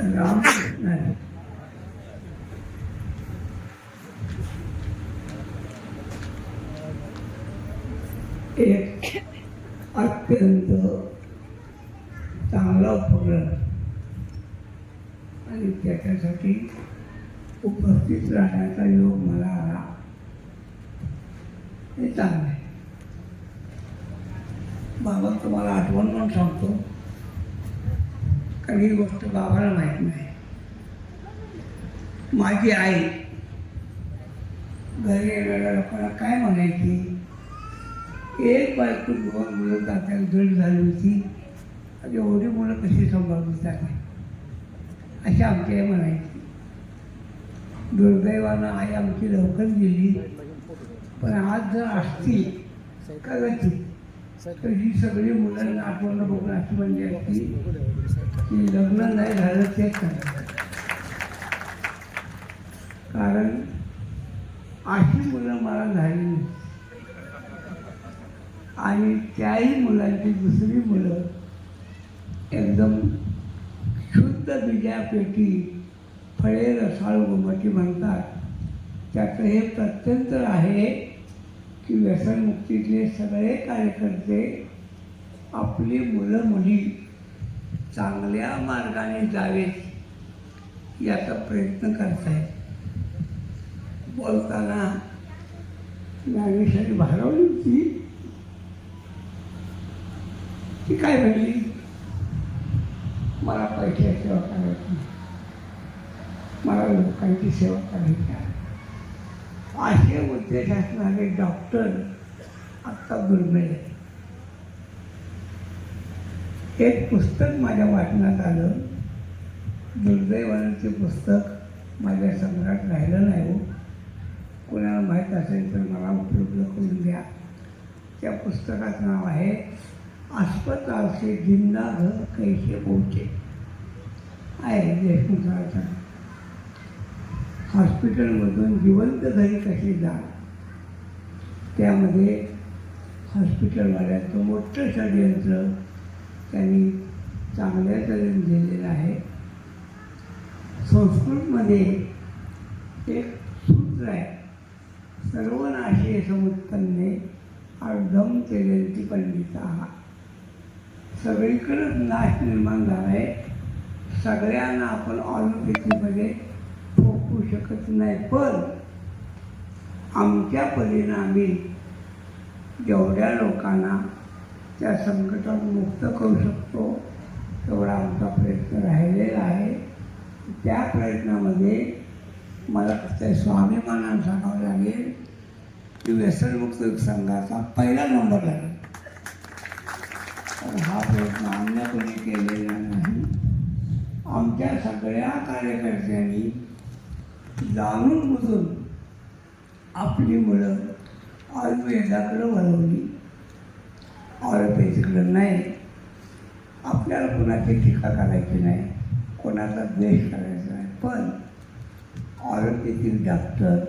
राम एक अत्यंत चांगला उपक्रम. आणि त्याच्यासाठी उपस्थित राहण्याचा योग मला आला. हे चांगलं आहे. बाबा तुम्हाला आठवण पण सांगतो. कारण ही गोष्ट बाबाला माहीत नाही। माझी आई। घरी येणाऱ्या लोकांना काय म्हणायची एक बायको दोन मुलं तात्याला दृढ झाली होती एवढी मुलं कशी सांभाळून जाते अशी आमची आई म्हणायची दुर्दैवानं आई आमची लवकर गेली पण आज जर असती कदाचित तर ही सगळी मुलांना आपण बघून अशी म्हणजे की लग्न नाही झालं तेच कारण अशी मुलं मला झाली आणि त्याही मुलांची दुसरी मुलं एकदम शुद्ध बीजापैकी फळे रसाळ गोमटी म्हणतात. त्याचं हे प्रत्यंतर आहे की व्यसनमुक्तीतले सगळे कार्यकर्ते आपली मुलं मुली चांगल्या मार्गाने जावेत याचा प्रयत्न करत आहेत बोलताना ज्ञानेश्वरी भारवली होती ती काय म्हणली? मला पैशाची सेवा करायची मला लोकांची सेवा करायची आहे. असणारे डॉक्टर आत्ता दुर्मिळ आहे एक पुस्तक माझ्या वाचनात आलं. दुर्दैवानं ते पुस्तक माझ्या सम्राट राहिलं नाही हो. कोणाला माहीत असेल तर मला उपलब्ध करून द्या. त्या पुस्तकाचं नाव आहे अस्पतालचे जिंदा घर कैसे पोहोचे आहे देशमुख हॉस्पिटलमधून जिवंत घरी कसे जा त्यामध्ये हॉस्पिटलवाल्याचं मोठं षडयंत्र त्यांनी चांगल्या तऱ्हेने दिलेलं आहे. संस्कृतमध्ये एक सूत्र आहे. सर्वनाशे समुत्पन्ने अर्धम केलेली पंडिता. सगळीकडंच नाश निर्माण झाला आहे सगळ्यांना आपण ऑलिम्पिकमध्ये पोचू शकत नाही. पण आमच्या परिणामी जेवढ्या लोकांना त्या संकटात मुक्त करू शकतो तेवढा आमचा प्रयत्न राहिलेला आहे. त्या प्रयत्नामध्ये मला त्या स्वाभिमानानं सांगावं लागेल की व्यसनमुक्त संघाचा पहिला नंबर लागेल. तर हा प्रयत्न अन्य कोणी केलेला नाही. आमच्या सगळ्या कार्यकर्त्यांनी जाणून बुजून आपली मुलं आयुर्वेदाकडं वळवली. ऑरोपॅथीकडं नाही. आपल्याला कोणाची टीका करायची नाही. कोणाचा द्वेष करायचा नाही. पण ऑरोपॅथिक डॉक्टर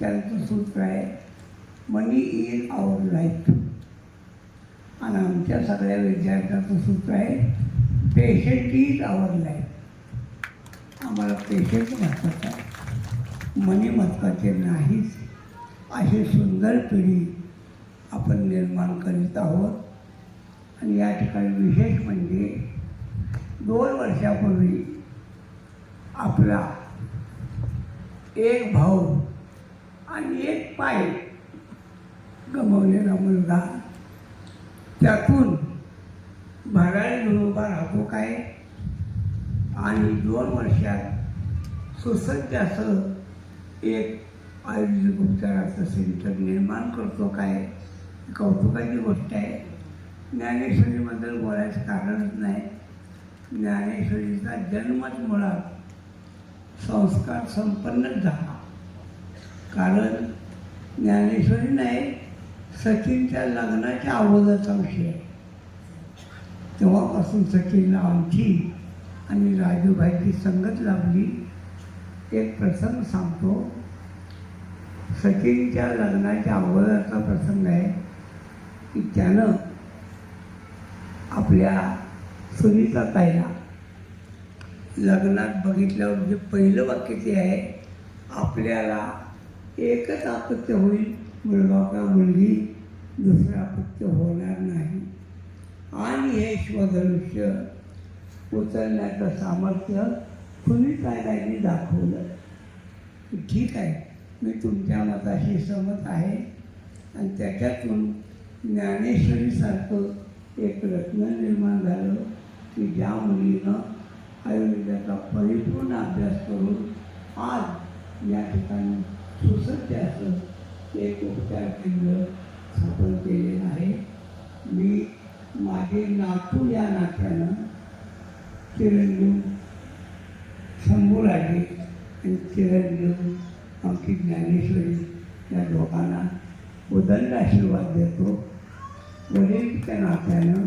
त्यांचं सूत्र आहे मनी इन आवर लाईफ आणि आमच्या सगळ्या विद्यार्थ्यांचं सूत्र आहे पेशंट इज आवर लाईफ आम्हाला पेशंट महत्त्वाचा आहे. मनी महत्त्वाचे नाहीच. अशी सुंदर पिढी आपण निर्माण करीत आहोत. आणि या ठिकाणी विशेष म्हणजे दोन वर्षापूर्वी आपला एक भाऊ आणि एक पाय गमावलेला मुलगा त्यातून भरारी घेऊन उभा राहतो काय? आणि दोन वर्षात सुसज्ज असं एक आयुर्वेदिक उपचाराचं सेंटर निर्माण करतो काय? कौतुकाची गोष्ट आहे. ज्ञानेश्वरीबद्दल बोलायचं कारणच नाही. ज्ञानेश्वरीचा जन्मच मुळात संस्कार संपन्नच झाला. कारण ज्ञानेश्वरी नाही सचिनच्या लग्नाच्या अगोदरचा विषय. आहे तेव्हापासून सचिनला आमची आणि राजूभाईची संगत लाभली. एक प्रसंग सांगतो. सचिनच्या लग्नाच्या अगोदरचा प्रसंग आहे की त्यानं आपल्या सुनीता ताईला लग्नात बघितल्यावर जे पहिलं वाक्य ते आहे आपल्याला एकच अपत्य होईल मुलगा का मुलगी दुसरं अपत्य होणार नाही. आणि हे शिवधनुष्य उचलण्याचं सामर्थ्य कुणी कायद्याने दाखवलं. ठीक आहे मी तुमच्या मताशी सहमत आहे. आणि त्याच्यातून ज्ञानेश्वरीसारखं एक रत्न निर्माण झालं की ज्या मुलीनं आयुर्वेदाचा परिपूर्ण अभ्यास करून आज या ठिकाणी सुसज्ज असं एक उपचार केंद्र स्थापन केलेलं आहे. मी माझे नातू या नात्यानं चिरंजीव शंभूराजे आणि चिरंजीव आमची ज्ञानेश्वरी या दोघांना उदंड आशीर्वाद देतो. वडीलच्या नात्यानं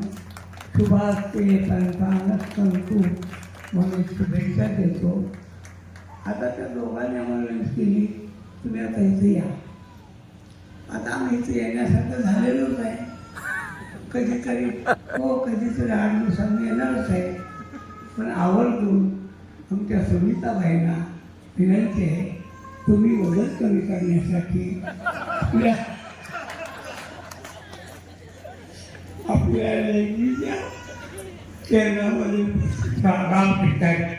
सुभाष ते संतान संतू म्हणून शुभेच्छा देतो. आता त्या दोघांनी आम्हाला विनंती केली तुम्ही आता इथे या. आता आम्ही इथे येण्यासारखं झालेलोच आहे. कधीतरी हो कधीतरी आठ दिवसांनी येणारच आहे. पण आवडतो आमच्या सुनीताबाईंना विनंती आहे तुम्ही वजन कमी करण्यासाठी आपल्या आपल्या लेकीच्या केंद्रामध्ये काम पितात